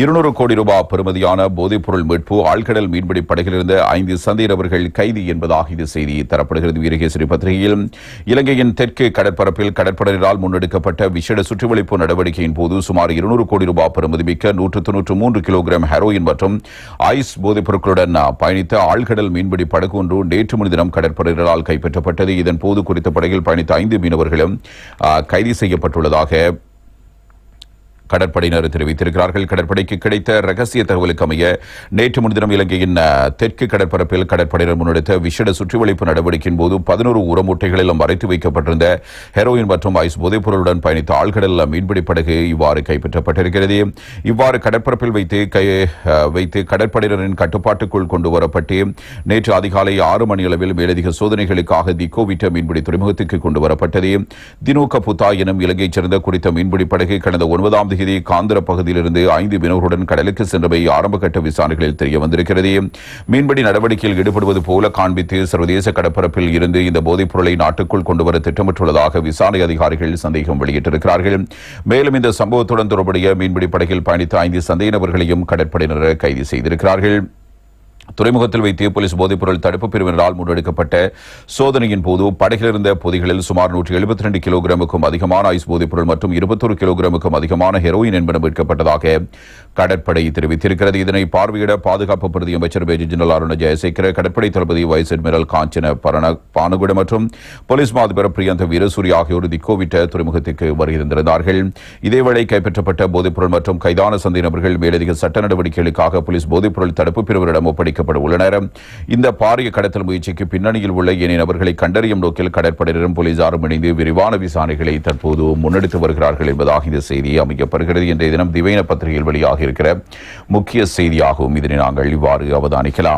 இருநூறு கோடி ரூபாய் பெறுமதியான போதைப்பொருள் மீட்பு ஆழ்கடல் மீன்பிடி படகிலிருந்த ஐந்து சந்தேகநபர்கள் கைது என்பதாக இது செய்தி தரப்படுகிறது. வீரகேசரி பத்திரிகையில் இலங்கையின் தெற்கு கடற்பரப்பில் கடற்படையினரால் முன்னெடுக்கப்பட்ட விசேட சுற்றுவளிப்பு நடவடிக்கையின் போது சுமார் இருநூறு கோடி ரூபாய் பெறுமதிமிக்க நூற்று தொன்னூற்று மூன்று கிலோகிராம் ஹெரோயின் மற்றும் ஐஸ் போதைப் பொருட்களுடன் பயணித்த ஆழ்கடல் மீன்பிடி படகு ஒன்று நேற்று முன்தினம் கடற்படையினரால் கைப்பற்றப்பட்டது. இதன்போது குறித்த படகில் பயணித்த ஐந்து மீனவர்களும் கைது செய்யப்பட்டுள்ளதாக கடற்படையினர் தெரிவித்திருக்கிறார்கள். கடற்படைக்கு கிடைத்த ரகசிய தகவலுக்கு அமைய நேற்று முன்தினம் இலங்கையின் தெற்கு கடற்பரப்பில் கடற்படையினர் முன்னெடுத்த விசேட சுற்றிவளைப்பு நடவடிக்கையின் போது பதினோரு உரமூட்டைகளிலும் மறைத்து வைக்கப்பட்டிருந்த ஹெரோயின் மற்றும் ஐஸ் போதைப்பொருளுடன் பயணித்த ஆழ்கடல் மீன்பிடி படகு இவ்வாறு கைப்பற்றப்பட்டிருக்கிறது. இவ்வாறு கடற்பரப்பில் வைத்து கை வைத்து கடற்படையினரின் கட்டுப்பாட்டுக்குள் கொண்டு வரப்பட்டு நேற்று அதிகாலை ஆறு மணி அளவில் மேலதிக சோதனைகளுக்காக திக்கோவிட்ட மீன்பிடி துறைமுகத்துக்கு கொண்டு வரப்பட்டது. தினோக புத்தா எனும் இலங்கையைச் சேர்ந்த குறித்த மீன்பிடி படகு கடந்த ஒன்பதாம் தேதி காந்திர பகுதியிலிருந்து ஐந்து மீனவர்களுடன் கடலுக்கு சென்றவை ஆரம்பகட்ட விசாரணைகளில் தெரிய வந்திருக்கிறது மீன்பிடி நடவடிக்கையில் ஈடுபடுவது போல காண்பித்து சர்வதேச கடற்பரப்பில் இருந்து இந்த போதைப் பொருளை நாட்டுக்குள் கொண்டுவர திட்டமிட்டுள்ளதாக விசாரணை அதிகாரிகள் சந்தேகம் வெளியிட்டிருக்கிறார்கள். மேலும் இந்த சம்பவத்துடன் தொடர்புடைய மீன்பிடி படகில் பயணித்த ஐந்து சந்தேக நபர்களையும் கடற்படையினர் கைது செய்திருக்கிறார்கள். துறைமுகத்தில் வைத்திய போலீஸ் போதைப்பொருள் தடுப்பு பிரிவினரால் முன்னெடுக்கப்பட்ட சோதனையின் போது படகில் இருந்த பொதிகளில் சுமார் நூற்றி எழுபத்தி ரெண்டு கிலோகிராமுக்கும் அதிகமான ஐஸ் போதைப்பொருள் மற்றும் இருபத்தொரு கிலோகிராமுக்கும் அதிகமான ஹெரோயின் என்பன மீட்கப்பட்டதாக கடற்படை தெரிவித்திருக்கிறது. இதனை பார்வையிட பாதுகாப்பு பிரதி அமைச்சர் மேஜர் ஜெனரல் அருண ஜெயசேகர கடற்படை தளபதி வைஸ் அட்மிரல் காஞ்சன பரண பானுகுட மற்றும் போலீஸ் மாதிபர் பிரியந்த வீரசூரி ஆகியோர் திக்கோவிட்ட துறைமுகத்திற்கு வருகிருந்திருந்தார்கள் இதேவேளை கைப்பற்றப்பட்ட போதைப்பொருள் மற்றும் கைதான சந்தை நபர்கள் மேலதிக சட்ட நடவடிக்கைகளுக்காக போலீஸ் போதைப்பொருள் தடுப்பு பிரிவரிடம் ஒப்படைக்கப்பட உள்ளனர். இந்த பாரிய கடத்தல் முயற்சிக்கு பின்னணியில் உள்ள ஏனைய நபர்களை கண்டறியும் நோக்கில் கடற்படையினரும் போலீசாரும் இணைந்து விரிவான விசாரணைகளை தற்போது முன்னெடுத்து வருகிறார்கள் என்பதாக இந்த செய்தி அமைக்கப்படுகிறது. இன்றைய தினம் திவைன பத்திரிகையில் வெளியாக இருக்கிற முக்கிய செய்தியாகவும் இதனை நாங்கள் இவ்வாறு அவதானிக்கலாம்.